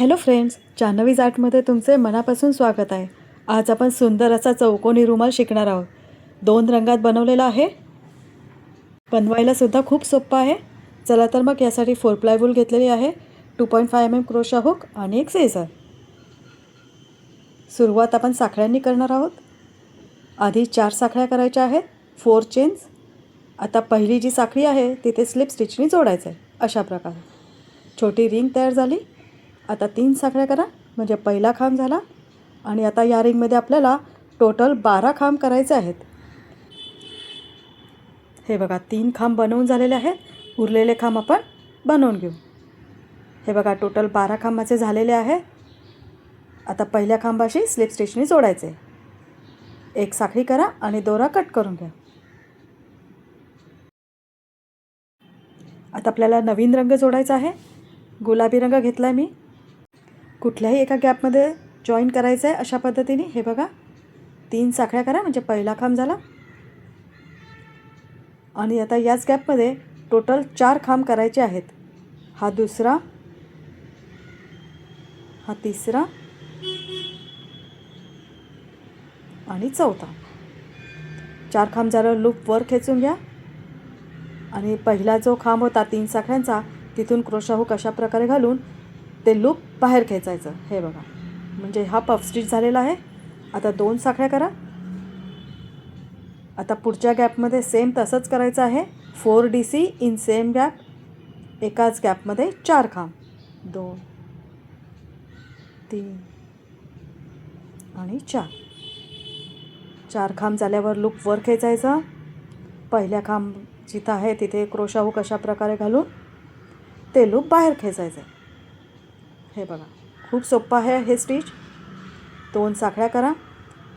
Hello friends जान्हवीज आर्टमध्ये तुमचे मनापासून स्वागत आहे. आज आपण सुंदर असा चौकोनी रुमाल शिकणार आहोत. दोन रंगात बनवलेला आहे. बनवायला सुद्धा खूप सोपं आहे. चला तर मग यासाठी फोर प्लायवूल घेतलेली आहे. Two point five M M crochet hook आणि एक सेझर सुरुवात आपण साखळ्यांनी करणार आहोत. आधी चार साखळ्या करायच्या आहेत. फोर चेन्स आता पहिली जी साखळी आहे तिथे स्लिप स्टिचनी जोडायचं आहे अशा प्रकारे. छोटी रिंग तयार झाली. आता तीन साखळ्या करा. म्हणजे पहिला खांब झाला आणि आता या रिंगमध्ये आपल्याला टोटल बारा खांब करायचे आहेत. हे बघा तीन खांब बनवून झालेले आहेत. उरलेले खांब आपण बनवून घेऊ. हे बघा टोटल बारा खांबाचे झालेले आहे. आता पहिल्या खांबाशी स्लिप स्टिचने जोडायचे. एक साखळी करा आणि दोरा कट करून घ्या. आता आपल्याला नवीन रंग जोडायचा आहे. गुलाबी रंग घेतला आहे मी. कुठल्याही एका गॅपमध्ये जॉईन करायचं आहे अशा पद्धतीने हे बघा. तीन साखळ्या करा म्हणजे पहिला खांब झाला. आणि आता याच गॅपमध्ये टोटल चार खांब करायचे आहेत. हा दुसरा हा तिसरा आणि चौथा. चार खांब झालं लूप वर खेचून घ्या. आणि पहिला जो खांब होता तीन साखळ्यांचा तिथून क्रोशाहू कशाप्रकारे अशा प्रकारे घालून ते लूप बाहेर खेचायचं. हे बघा. म्हणजे हा पफ स्टिच झालेला आहे. आता दोन साखळ्या करा. आता पुढच्या गॅपमध्ये सेम तसंच करायचं आहे. Four D C in same gap एकाच गॅपमध्ये चार खांब. दोन तीन आणि चार. चार खांब झाल्यावर लूप वर खेचायचा. पहिल्या खांब जिथं आहे तिथे क्रोशाहूक अशा प्रकारे घालून ते लूप बाहेर खेचायचं. हे बघा खूप सोपं आहे हे स्टिच दोन साखळ्या करा.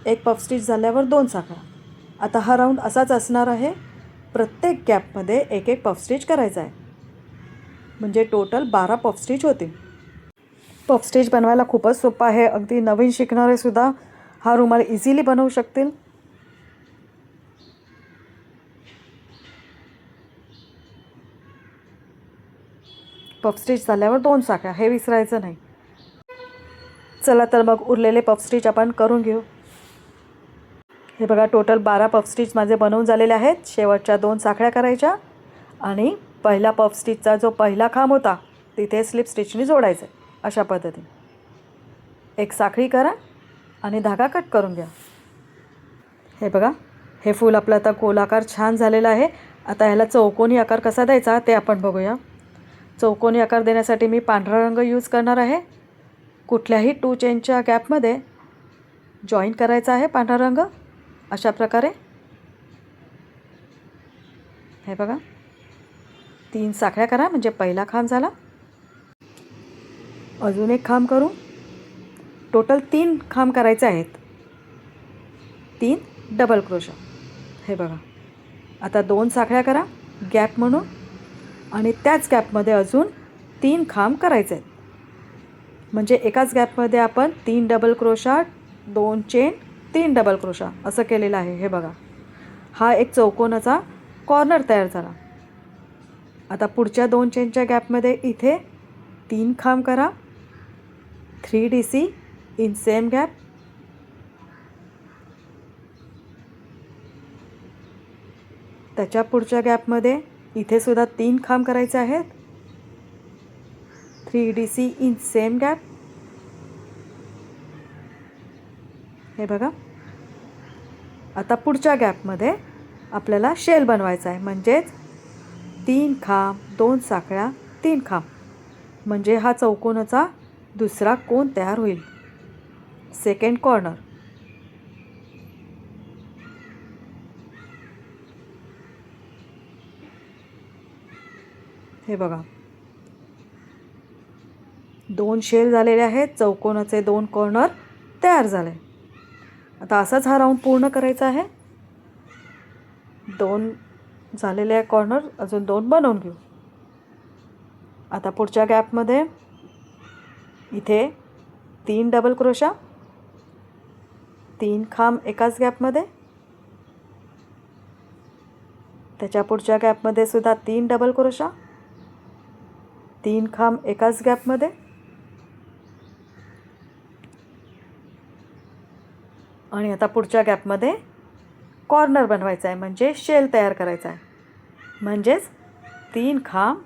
एक पफ स्टिच झाल्यावर दोन साखळ्या. आता हा राऊंड असाच असणार आहे. प्रत्येक गॅपमध्ये एक एक पफ स्टिच करायचा आहे. म्हणजे टोटल बारा पफ स्टिच होतील. पफ स्टिच बनवायला खूपच सोपं आहे. अगदी नवीन शिकणारेसुद्धा हा रुमाल इझिली बनवू शकतील. पफस्टिच झाल्यावर दोन साखळ्या. हे विसरायचं नाही. चला तर मग उरलेले पफस्टिच आपण करून घेऊ. हे बघा टोटल बारा पफस्टिच माझे बनवून झालेले आहेत. शेवटच्या दोन साखळ्या करायच्या. आणि पहिला पफस्टिचचा जो पहिला खांब होता तिथे स्लिप स्टिचनी जोडायचं आहे अशा पद्धतीने. एक साखळी करा आणि धागा कट करून घ्या. हे बघा हे फूल आपलं आता गोलाकार छान झालेलं आहे. आता ह्याला चौकोनी आकार कसा द्यायचा ते आपण बघूया. चौकोनी आकार देण्यासाठी मी पांढरा रंग यूज करणार आहे. कुठल्याही टू चेनच्या गॅपमध्ये जॉईन करायचा आहे पांढरा रंग. अशा प्रकारे. हे बघा. तीन साखळ्या करा म्हणजे पहिला खांब झाला. अजून एक खांब करू. टोटल तीन खांब करायचे आहेत. तीन डबल क्रोशा हे बघा. आता दोन साखळ्या करा. गॅप म्हणून आणि त्याच गॅपमध्ये अजून तीन खांब करायचे आहेत. म्हणजे एकाच गॅपमध्ये आपण तीन डबल क्रोशा दोन चेन तीन डबल क्रोशा असं केलेलं आहे हे बघा. हा एक चौकोनाचा कॉर्नर तयार झाला. आता पुढच्या दोन चेनच्या गॅपमध्ये इथे तीन खांब करा. Three D C in same gap त्याच्या पुढच्या गॅपमध्ये इथे सुद्धा तीन खांब करायचे आहेत. Three D C in same gap हे बघा. आता पुढच्या गॅपमध्ये आपल्याला शेल बनवायचा आहे. म्हणजेच तीन खांब दोन साखळ्या तीन खांब. म्हणजे हा चौकोनाचा दुसरा कोण तयार होईल. सेकंड कॉर्नर हे बघा. दोन शेल झालेले आहेत चौकोनाचे दोन कॉर्नर तयार झाले. आता असाच हा राऊंड पूर्ण करायचा आहे. दोन झालेले आहे कॉर्नर अजून दोन बनवून घेऊ. आता पुढच्या गॅपमध्ये इथे तीन डबल क्रोशा तीन खांब एकाच गॅपमध्ये त्याच्या पुढच्या गॅपमध्ये सुद्धा तीन डबल क्रोशा तीन खांब एकाच गॅपमध्ये. आणि आता पुढच्या गॅपमध्ये कॉर्नर बनवायचा आहे म्हणजे शेल तयार करायचा आहे. म्हणजेच तीन खांब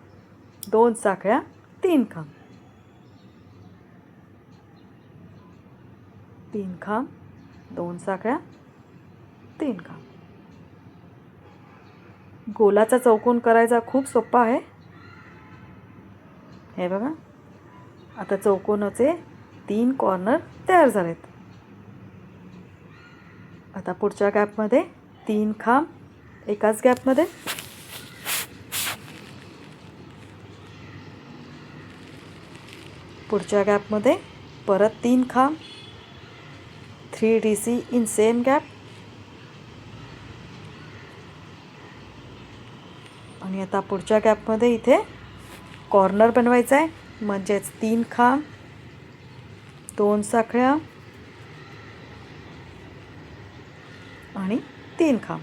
दोन साखळ्या तीन खांब. तीन खांब दोन साखळ्या तीन खांब. गोलाचा चौकोन करायचा खूप सोपा आहे. हे बघा. आता चौकोनाचे तीन कॉर्नर तयार झालेत. आता पुढच्या गॅपमध्ये तीन खांब एकाच गॅपमध्ये पुढच्या गॅपमध्ये परत तीन खांब. Three D C in same gap आणि आता पुढच्या गॅपमध्ये इथे कॉर्नर बनवायचा आहे. म्हणजेच तीन खांब दोन साखळ्या आणि तीन खांब.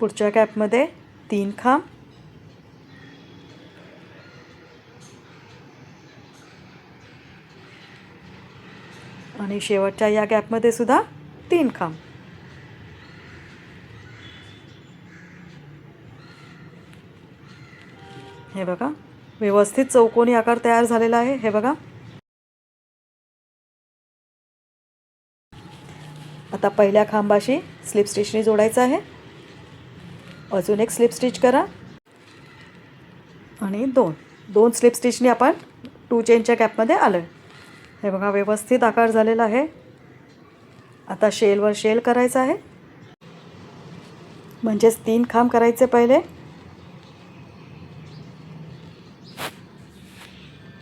पुढच्या गॅपमध्ये तीन खांब आणि शेवटच्या या गॅपमध्ये सुद्धा तीन खांब. हे बघा व्यवस्थित चौकोनी आकार तयार झालेला आहे. हे बघा. आता पहिल्या खांबाशी स्लिप स्टिचने जोडायचं आहे. अजून एक स्लिप स्टिच करा. आणि दोन. दोन स्लिप स्टिचने आपण टू चेनच्या गॅपमध्ये आलं आहे हे बघा व्यवस्थित आकार झालेला आहे. आता शेलवर शेल करायचा आहे. म्हणजेच तीन खांब करायचे पहिले.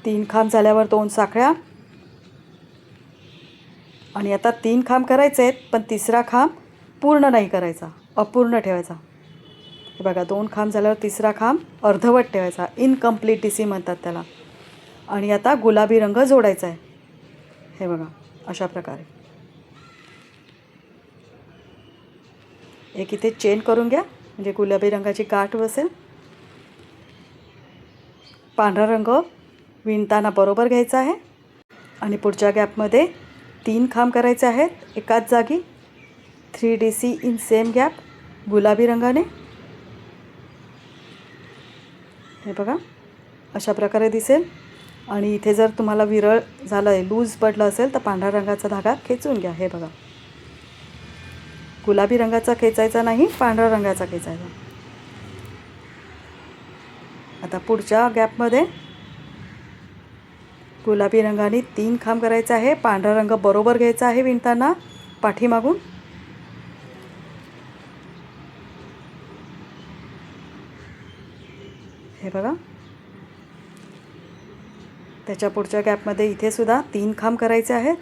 तीन खांब झाल्यावर दोन साखळ्या. आणि आता तीन खांब करायचे आहेत पण तिसरा खांब पूर्ण नाही करायचा अपूर्ण ठेवायचा. हे बघा दोन खांब झाल्यावर तिसरा खांब अर्धवट ठेवायचा इनकम्प्लीट सी म्हणतात त्याला. आणि आता गुलाबी रंग जोडायचा आहे. हे बघा अशा प्रकारे. एक इथे चेन करून घ्या म्हणजे गुलाबी रंगाची गाठ बसेल. पांढरा रंग विणताना बरोबर घ्यायचा आहे. आणि पुढच्या गॅपमध्ये तीन खांब करायचे आहेत एकाच जागी. Three D C in same gap गुलाबी रंगाने. हे बघा अशा प्रकारे दिसेल. आणि इथे जर तुम्हाला विरळ झालं आहे लूज पडलं असेल तर पांढऱ्या रंगाचा धागा खेचून घ्या. हे बघा. गुलाबी रंगाचा खेचायचा नाही पांढऱ्या रंगाचा खेचायचा. आता पुढच्या गॅपमध्ये गुलाबी रंगाने तीन खांब करायचा आहे. पांढरा रंग बरोबर घ्यायचा आहे विणताना. पाठीमागून. हे बघा. त्याच्या पुढच्या गॅपमध्ये इथे सुद्धा तीन खांब करायचे आहेत.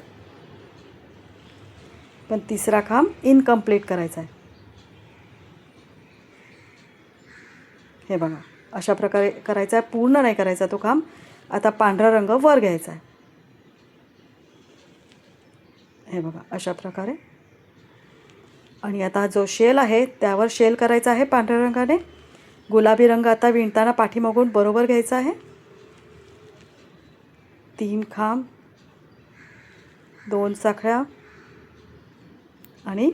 पण तिसरा खांब इनकम्प्लीट करायचा आहे. हे बघा अशा प्रकारे करायचा आहे. पूर्ण नाही करायचा तो खांब. आता पांढरा रंग वर घ्यायचा आहे. हे बघा अशा प्रकारे. आणि आता जो शेल आहे त्यावर शेल करायचा आहे पांढऱ्या रंगाने. गुलाबी रंग आता विणताना पाठीमागून बरोबर घ्यायचा आहे. तीन खांब दोन साखळ्या आणि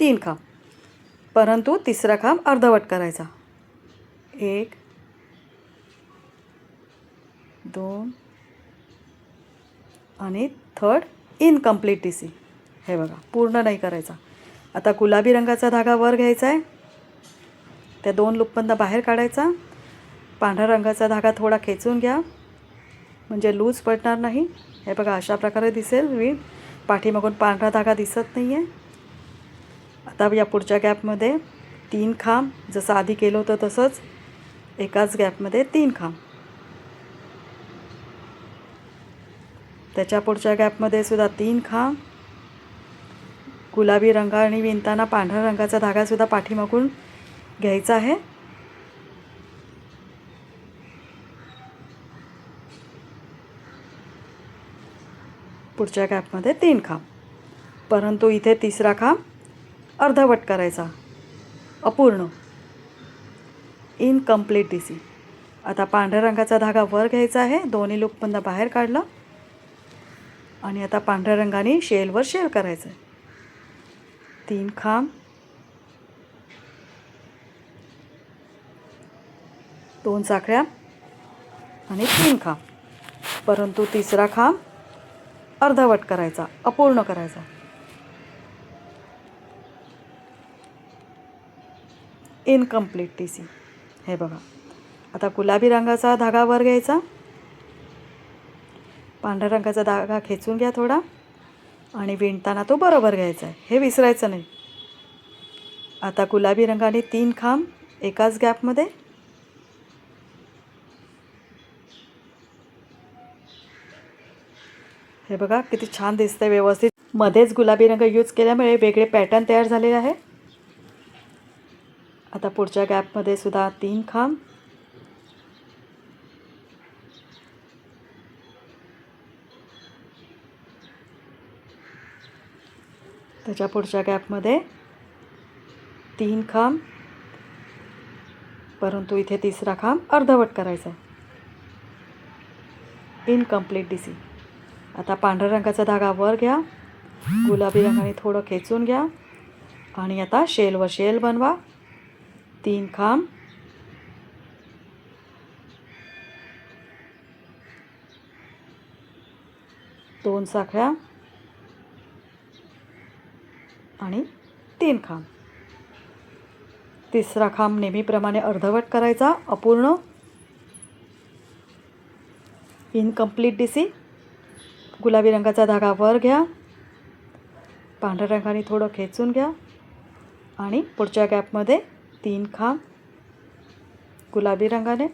तीन खांब. परंतु तिसरा खांब अर्धवट करायचा. एक दोन आणि थर्ड इनकम्प्लीट डी सी हे बघा पूर्ण नाही करायचा. आता गुलाबी रंगाचा धागा वर घ्यायचा आहे त्या दोन लुप्पंदा बाहेर काढायचा. पांढऱ्या रंगाचा धागा थोडा खेचून घ्या. म्हणजे लूज पडणार नाही. हे बघा अशा प्रकारे दिसेल विण पाठीमागून पांढरा धागा दिसत नाही आहे आता या पुढच्या गॅपमध्ये तीन खांब जसं आधी केलं होतं तसंच एकाच गॅपमध्ये तीन खांब. त्याच्या पुढच्या गॅपमध्ये सुद्धा तीन खांब. गुलाबी रंगाने विणताना पांढऱ्या रंगाचा धागासुद्धा पाठीमागून घ्यायचा आहे. पुढच्या गॅपमध्ये तीन खांब. परंतु इथे तिसरा खांब अर्धवट करायचा. अपूर्ण. इनकम्प्लीट सी आता पांढऱ्या रंगाचा धागा वर घ्यायचा आहे. दोन्ही लूपमधनं बाहेर काढलं. आणि आता पांढऱ्या रंगाने शेलवर शेल करायचं आहे. तीन खांब. दोन साखळ्या आणि तीन खांब. परंतु तिसरा खांब अर्धवट करायचा अपूर्ण करायचा. इनकम्प्लीट टी सी हे बघा. आता गुलाबी रंगाचा धागा वर घ्यायचा. पांढऱ्या रंगाचा धागा खेचून घ्या थोडा. आणि विणताना तो बरोबर घ्यायचा आहे. हे विसरायचं नाही. आता गुलाबी रंगाने तीन खांब एकाच गॅपमध्ये हे बघा किती छान दिसतंय व्यवस्थित. मध्येच गुलाबी रंग यूज केल्यामुळे वेगळे पॅटर्न तयार झालेले आहे. आता पुढच्या गॅपमध्ये सुद्धा तीन खांब. त्याच्या पुढच्या गॅपमध्ये तीन खांब. परंतु इथे तिसरा खांब अर्धवट करायचा आहे. इनकम्प्लीट डी सी आता पांढऱ्या रंगाचा धागा वर घ्या. गुलाबी रंगाने थोडं खेचून घ्या. आणि आता शेलवर शेल बनवा. तीन खांब. दोन साखळ्या. आणि तीन खांब. तिसरा खांब नेहमीप्रमाणे अर्धवट करायचा अपूर्ण. इनकम्प्लीट डी सी गुलाबी रंगाचा धागा वर घ्या. पांढऱ्या रंगाने थोडं खेचून घ्या. आणि पुढच्या गॅपमध्ये तीन खांब गुलाबी रंगाने.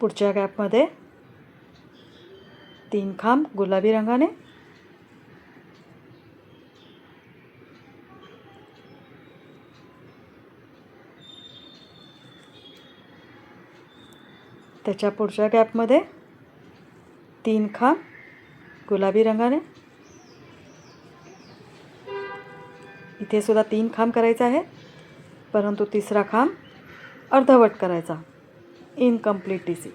पुढच्या गॅपमध्ये तीन खांब गुलाबी रंगाने. त्याच्या पुढच्या गॅपमध्ये तीन खांब गुलाबी रंगाने. इथे सुद्धा तीन खांब करायचे आहे परंतु तिसरा खांब अर्धवट करायचा. इनकम्प्लीट टी सी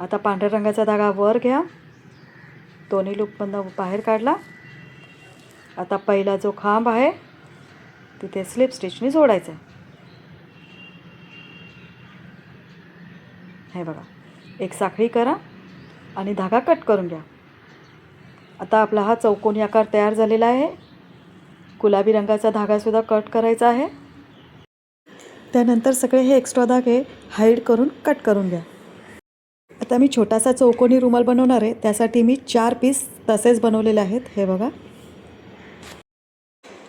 आता पांढऱ्या रंगाचा धागा वर घ्या. दोन्ही लूपमधनं बाहेर काढला. आता पहिला जो खांब आहे तिथे स्लिप स्टिचने जोडायचा हे बघा. एक साखळी करा आणि धागा कट करून घ्या. आता आपला हा चौकोनी आकार तयार झालेला आहे. गुलाबी रंगाचा धागासुद्धा कट करायचा आहे. त्यानंतर सगळे हे एक्स्ट्रा धागे हाईड करून कट करून घ्या. आता मी छोटासा चौकोनी रुमाल बनवणार आहे. त्यासाठी मी चार पीस तसेच बनवलेले आहेत. हे बघा.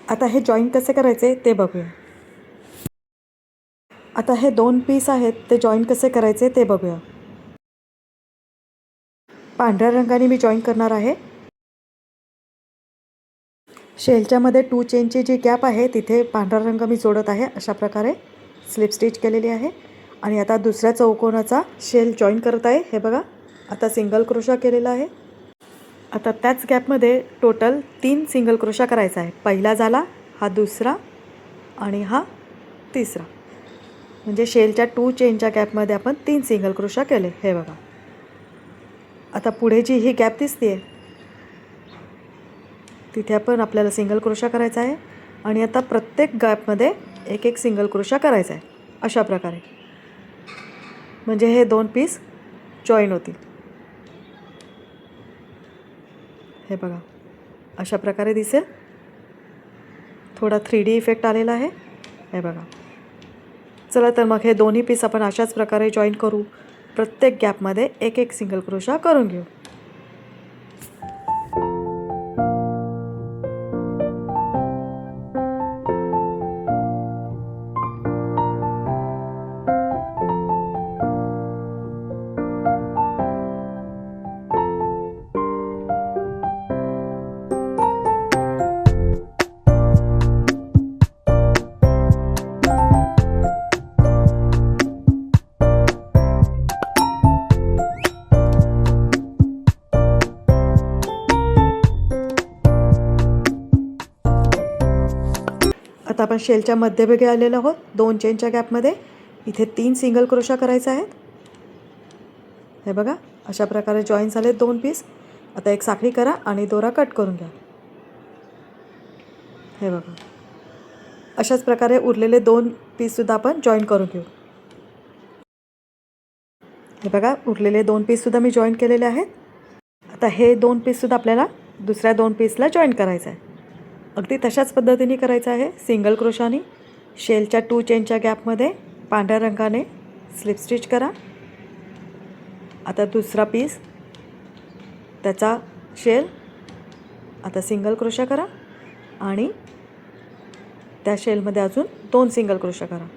आता हे जॉईन कसे करायचे ते बघूया. आता हे दोन पीस आहेत ते जॉईन कसे करायचे ते बघूया. पांढऱ्या रंगाने मी जॉईन करणार आहे. शेलच्यामध्ये टू चेनची जी गॅप आहे तिथे पांढरा रंग मी जोडत आहे अशा प्रकारे स्लिप स्टिच केलेली आहे. आणि आता दुसऱ्या चौकोनाचा शेल जॉईन करत आहे हे बघा. आता सिंगल क्रोशा केलेला आहे. आता त्याच गॅपमध्ये टोटल तीन सिंगल क्रोशा करायचा आहे. पहिला झाला हा दुसरा आणि हा तिसरा. म्हणजे शेलच्या टू चेनच्या गॅपमध्ये आपण तीन सिंगल क्रोशा केले. हे बघा. आता पुढे जी ही गॅप दिसते तिथे आपण आपल्याला सिंगल क्रोशा करायचा आहे आणि आता प्रत्येक गॅपमध्ये एक एक सिंगल क्रोशा करायचा आहे अशा प्रकारे. म्हणजे हे दोन पीस जॉईन होतील. हे बघा. अशा प्रकारे दिसेल. थोडा थ्री डी इफेक्ट आलेला आहे. हे बघा. चला तर मग हे दोन्ही पीस आपण अशाच प्रकारे जॉईन करू. प्रत्येक गॅपमध्ये एक एक सिंगल क्रोशा करून घेऊ. आता आपण शेलच्या मध्यभागी आलेलो आहोत. दोन चेनच्या गॅपमध्ये इथे तीन सिंगल क्रोशा करायचे आहेत. हे बघा अशा प्रकारे जॉईन झाले दोन पीस आता एक साखळी करा आणि दोरा कट करून घ्या. हे बघा. अशाच प्रकारे उरलेले दोन पीससुद्धा आपण जॉईन करून घेऊ. हे बघा उरलेले दोन पीससुद्धा मी जॉईन केलेले आहेत. आता हे दोन पीससुद्धा आपल्याला दुसऱ्या दोन पीसला जॉईन करायचं आहे अगदी तशाच पद्धतीने करायचं आहे. सिंगल क्रोशाने शेलच्या टू चेनच्या गॅपमध्ये पांढऱ्या रंगाने स्लिप स्टिच करा. आता दुसरा पीस त्याचा शेल आता सिंगल क्रोशा करा. आणि त्या शेलमध्ये अजून दोन सिंगल क्रोशा करा.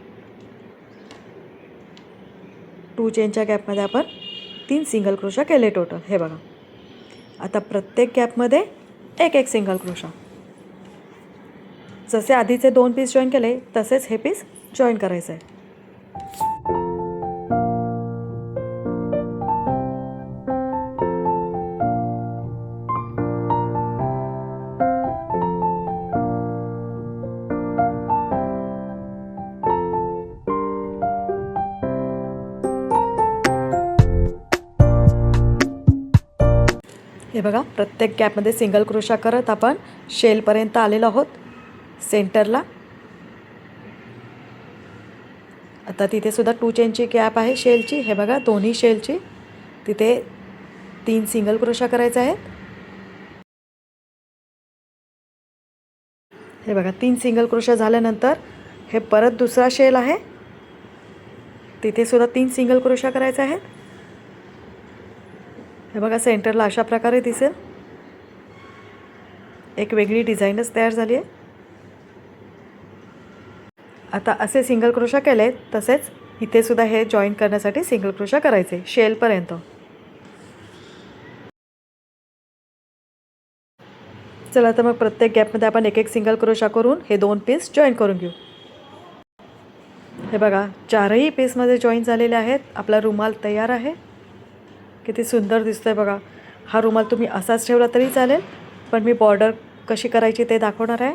टू चेनच्या गॅपमध्ये आपण तीन सिंगल क्रोशा केले टोटल हे बघा. आता प्रत्येक गॅपमध्ये एक एक सिंगल क्रोशा जसे आधीचे दोन पीस जॉईन केले तसेच हे पीस जॉईन करायचं. आहे हे बघा प्रत्येक गॅपमध्ये सिंगल क्रोशा करत आपण शेलपर्यंत आलेलो आहोत. सेंटरला. आता तिथे सुद्धा टू चेनची कॅप आहे शेलची हे बघा दोन्ही शेलची तिथे तीन सिंगल क्रोशा करायचे आहेत. हे बघा तीन सिंगल क्रोशा झाल्यानंतर हे परत दुसरा शेल आहे. तिथे सुद्धा तीन सिंगल क्रोशा करायचे आहेत. हे बघा सेंटरला अशा प्रकारे दिसेल. एक वेगळी डिझाईनच तयार झाली आहे. आता असे सिंगल क्रोशा केले तसेच इथे सुद्धा हे जॉईन करण्यासाठी सिंगल क्रोशा करायचे शेलपर्यंत चला तर मग प्रत्येक गॅपमध्ये आपण एक एक सिंगल क्रोशा करून हे दोन पीस जॉईन करून घेऊ. हे बघा चारही पीसमध्ये जॉईन झालेले आहेत. आपला रुमाल तयार आहे. किती सुंदर दिसतोय बघा. हा रुमाल तुम्ही असाच ठेवला तरी चालेल पण मी बॉर्डर कशी करायची ते दाखवणार आहे.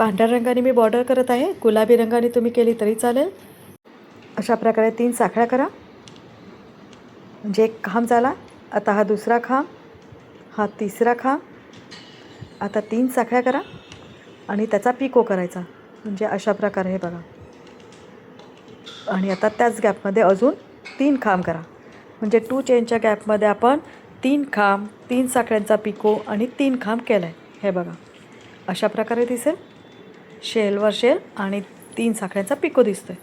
पांढऱ्या रंगाने मी बॉर्डर करत आहे. गुलाबी रंगाने तुम्ही केली तरी चालेल. अशा प्रकारे तीन साखळ्या करा. म्हणजे एक खांब झाला. आता हा दुसरा खांब. हा तिसरा खांब. आता तीन साखळ्या करा. आणि त्याचा पिको करायचा. म्हणजे अशा प्रकारे हे बघा. आणि आता त्याच गॅपमध्ये अजून तीन खांब करा. म्हणजे टू चेनच्या गॅपमध्ये आपण तीन खांब तीन साखळ्यांचा पिको आणि तीन खांब केला आहे हे बघा. अशा प्रकारे दिसेल. शेलवर शेल आणि तीन साखळ्यांचा पिको दिसतोय.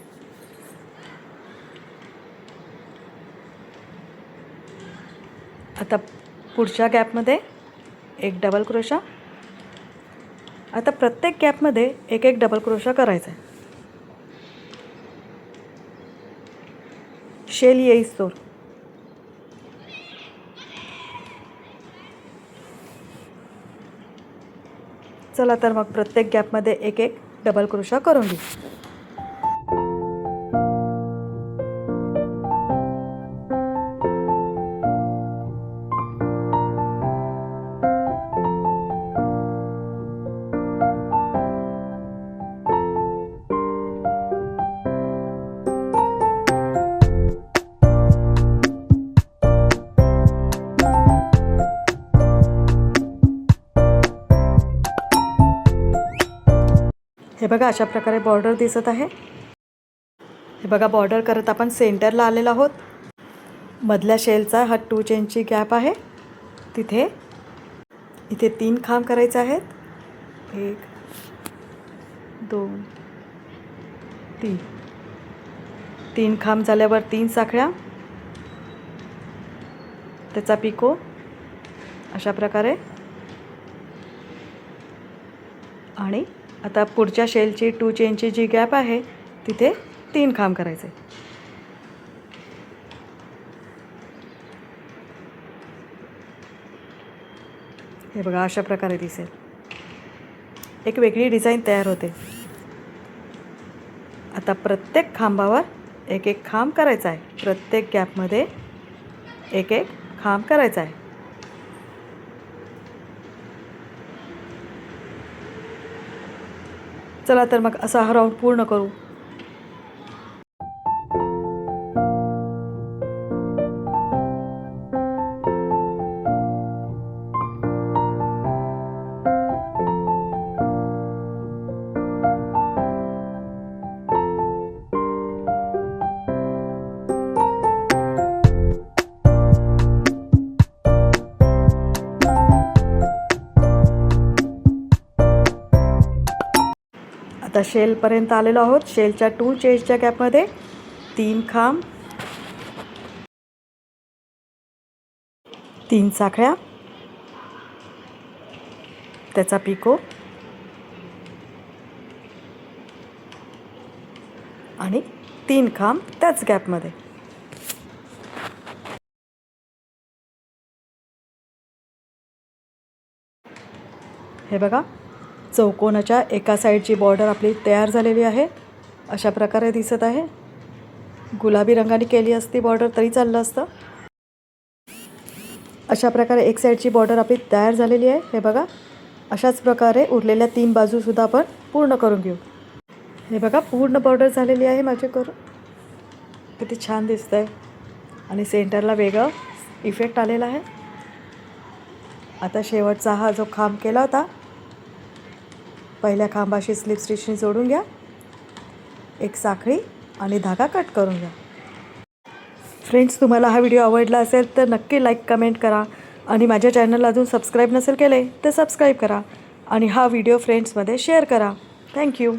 आता पुढच्या गॅपमध्ये एक डबल क्रोशा आता प्रत्येक गॅपमध्ये एक एक डबल क्रोशा करायचा आहे शेल येईस तोर चला तर मग प्रत्येक गॅपमध्ये एक एक डबल क्रोशा करून घेऊ. अशा प्रकारे बॉर्डर दिसत आहे. हे बघा बॉर्डर करत आपण सेंटरला आलेलो आहोत. मधल्या शेलचा हा टू चेनची गॅप आहे. तिथे इथे तीन खांब करायचे आहेत. एक दोन तीन. तीन खांब झाल्यावर तीन साखळ्या. त्याचा पिको अशा प्रकारे. आणि आता पुढच्या शेलची टू चेनची जी गॅप आहे तिथे तीन खांब करायचे. हे बघा अशा प्रकारे दिसेल. एक वेगळी डिझाईन तयार होते. आता प्रत्येक खांबावर एक एक खांब करायचा आहे. प्रत्येक गॅपमध्ये एक एक खांब करायचा आहे. चला तर मग असा हा राऊंड पूर्ण करू. आता शेलपर्यंत आलेलो आहोत. शेलच्या टू चेजच्या गॅपमध्ये तीन खांब तीन साखळ्या त्याचा पिको आणि तीन खांब त्याच गॅपमध्ये. हे बघा चौकोनाच्या एका साईडची बॉर्डर आपली तयार झालेली आहे. अशा प्रकारे दिसत आहे. गुलाबी रंगाने केली असती बॉर्डर तरी चाललं असतं. अशा प्रकारे एक साईडची बॉर्डर आपली तयार झालेली आहे. हे बघा. अशाच प्रकारे उरलेल्या तीन बाजूसुद्धा आपण पूर्ण करून घेऊ. हे बघा पूर्ण बॉर्डर झालेली आहे माझे करून. किती छान दिसतं आहे आणि सेंटरला वेगळं इफेक्ट आलेला आहे. आता शेवटचा हा जो खांब केला होता पहिल्या खांबाशी स्लिप स्टिचने जोडून घ्या. एक साखळी आणि धागा कट करून घ्या. फ्रेंड्स तुम्हाला हा व्हिडिओ आवडला असेल तर नक्की लाईक कमेंट करा. आणि माझ्या चॅनलला अजून सबस्क्राईब नसेल केले तर सबस्क्राईब करा. आणि हा व्हिडिओ फ्रेंड्समध्ये शेअर करा. Thank you